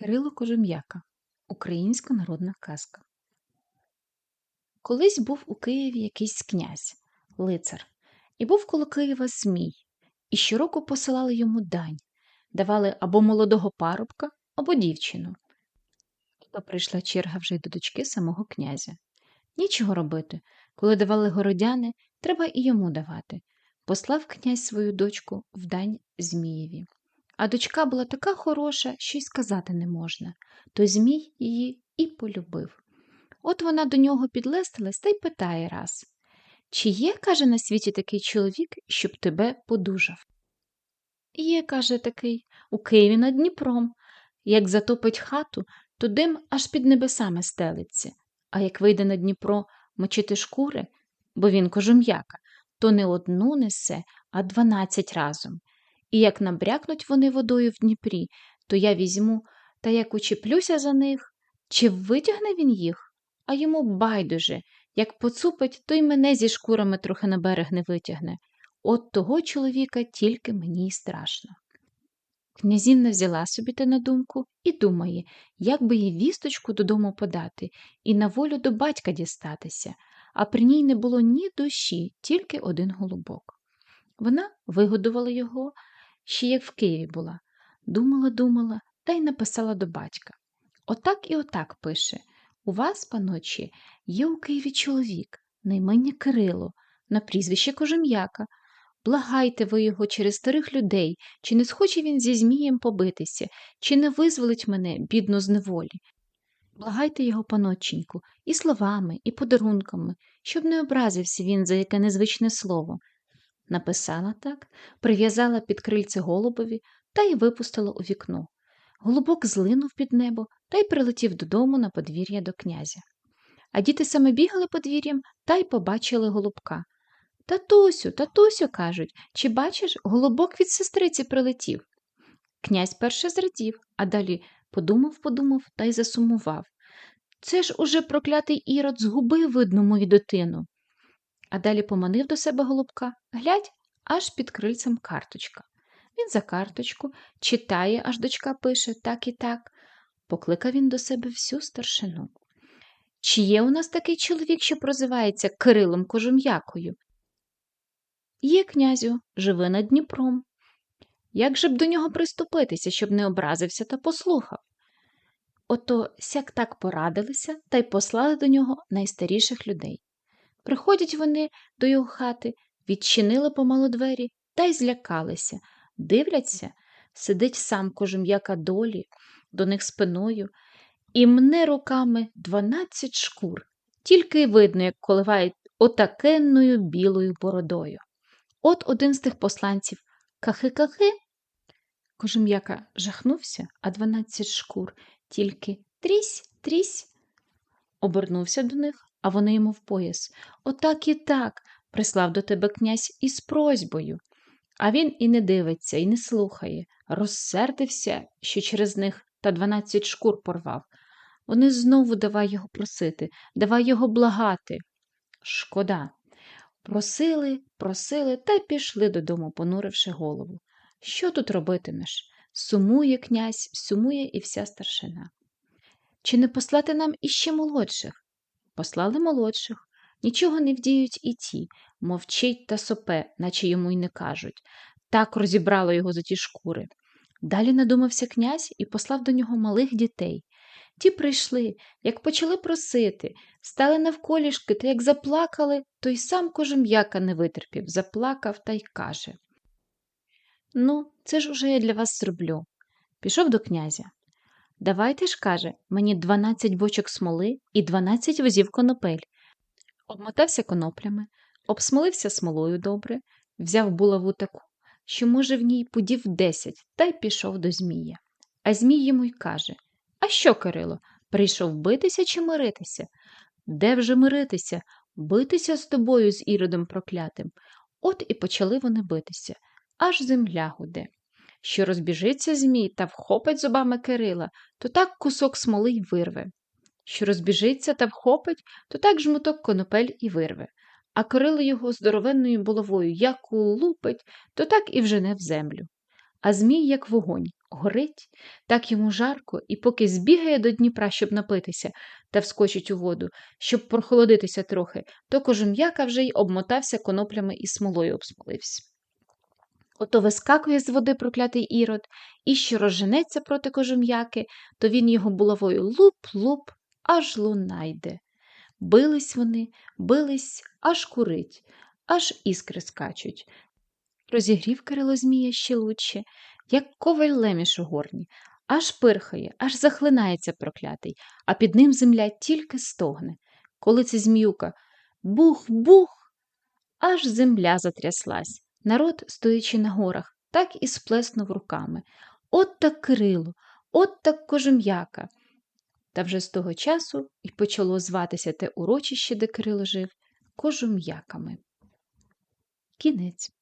Кирило Кожем'яка. Українська народна казка. Колись був у Києві якийсь князь, лицар, і був коло Києва Змій, і щороку посилали йому дань, давали або молодого парубка, або дівчину. То прийшла черга вже й до дочки самого князя. Нічого робити. Коли давали городяни, треба і йому давати. Послав князь свою дочку в дань Змієві. А дочка була така хороша, що й сказати не можна, то Змій її і полюбив. От вона до нього підлестилась та й питає раз Чи є, каже, на світі такий чоловік, щоб тебе подужав? Є, каже такий, у Києві над Дніпром. Як затопить хату, то дим аж під небесами стелиться, а як вийде на Дніпро мочити шкури, бо він кожум'яка, то не одну несе, а дванадцять разом. І як набрякнуть вони водою в Дніпрі, то я візьму та як учіплюся за них, чи витягне він їх? А йому байдуже, як поцупить, то й мене зі шкурами трохи на берег не витягне. От того чоловіка тільки мені й страшно. Князівна взяла собі те на думку і думає, як би їй вісточку додому подати і на волю до батька дістатися, а при ній не було ні душі, тільки один голубок. Вона вигодувала його, ще як в Києві була. Думала, думала та й написала до батька. Отак і отак пише У вас, паночі, є у Києві чоловік, наймення Кирило, на прізвище Кожем'яка. Благайте ви його через старих людей, чи не схоче він зі Змієм побитися, чи не визволить мене, бідно, з неволі. Благайте його, паноченьку, і словами, і подарунками, щоб не образився він за яке незвичне слово. Написала так, прив'язала під крильце голубові та й випустила у вікно. Голубок злинув під небо та й прилетів додому на подвір'я до князя. А діти саме бігали подвір'ям та й побачили голубка. Татусю, татусю, кажуть, чи бачиш, голубок від сестриці прилетів. Князь перше зрадів, а далі подумав, подумав та й засумував. Це ж уже проклятий ірод згубив, видно, мою дитину. А далі поманив до себе голубка, глядь, аж під крильцем карточка. Він за карточку читає, аж дочка пише так і так. Покликав він до себе всю старшину. Чи є у нас такий чоловік, що прозивається Кирилом Кожум'якою? Є, князю, живе над Дніпром. Як же б до нього приступитися, щоб не образився та послухав? Ото сяк так порадилися та й послали до нього найстаріших людей. Приходять вони до його хати, відчинили помалу двері та й злякалися. Дивляться, сидить сам кожум'яка долі, до них спиною, і мне руками дванадцять шкур, тільки й видно, як коливає отакенною білою бородою. От один з тих посланців кахи-кахи. Кожум'яка жахнувся, а дванадцять шкур тільки трісь, трісь. Обернувся до них, а вони йому в пояс. Отак і так прислав до тебе князь із просьбою. А він і не дивиться, і не слухає, розсердився, що через них та дванадцять шкур порвав. Вони знову давай його просити, давай його благати. Шкода. Просили, просили та й пішли додому, понуривши голову. Що тут робитимеш? Сумує князь, сумує і вся старшина. Чи не послати нам іще молодших? Послали молодших. Нічого не вдіють і ті, мовчить та сопе, наче йому й не кажуть. Так розібрало його за ті шкури. Далі надумався князь і послав до нього малих дітей. Ті прийшли, як почали просити, стали навколішки та як заплакали, то й сам кожум'яка не витерпів, заплакав та й каже Ну, це ж уже я для вас зроблю. Пішов до князя. Давайте ж, каже, мені дванадцять бочок смоли і дванадцять возів конопель. Обмотався коноплями, обсмолився смолою добре, взяв булаву таку, що, може, в ній подів десять, та й пішов до Змія. А Змій йому й каже А що, Кирило, прийшов битися чи миритися? Де вже миритися? Битися з тобою, з іродом проклятим. От і почали вони битися, аж земля гуде. Що розбіжиться Змій та вхопить зубами Кирила, то так кусок смоли й вирве. Що розбіжиться та вхопить, то так жмуток конопель і вирве. А Кирило його здоровенною булавою як улупить, то так і вжене в землю. А Змій, як вогонь, горить, так йому жарко, і поки збігає до Дніпра, щоб напитися, та вскочить у воду, щоб прохолодитися трохи, то кожум'яка вже й обмотався коноплями і смолою обсмолився. Ото вискакує з води проклятий ірод, і що розженеться проти кожум'яки, то він його булавою луп-луп, аж лунайде. Бились вони, бились, аж курить, аж іскри скачуть. Розігрів Кирило Змія ще лучше, як коваль леміш у горні, аж пирхає, аж захлинається проклятий, а під ним земля тільки стогне. Коли це зміюка бух-бух, аж земля затряслась. Народ, стоячи на горах, так і сплеснув руками. От так Кирило, от так кожум'яка. Та вже з того часу і почало зватися те урочище, де Кирило жив, кожум'яками. Кінець.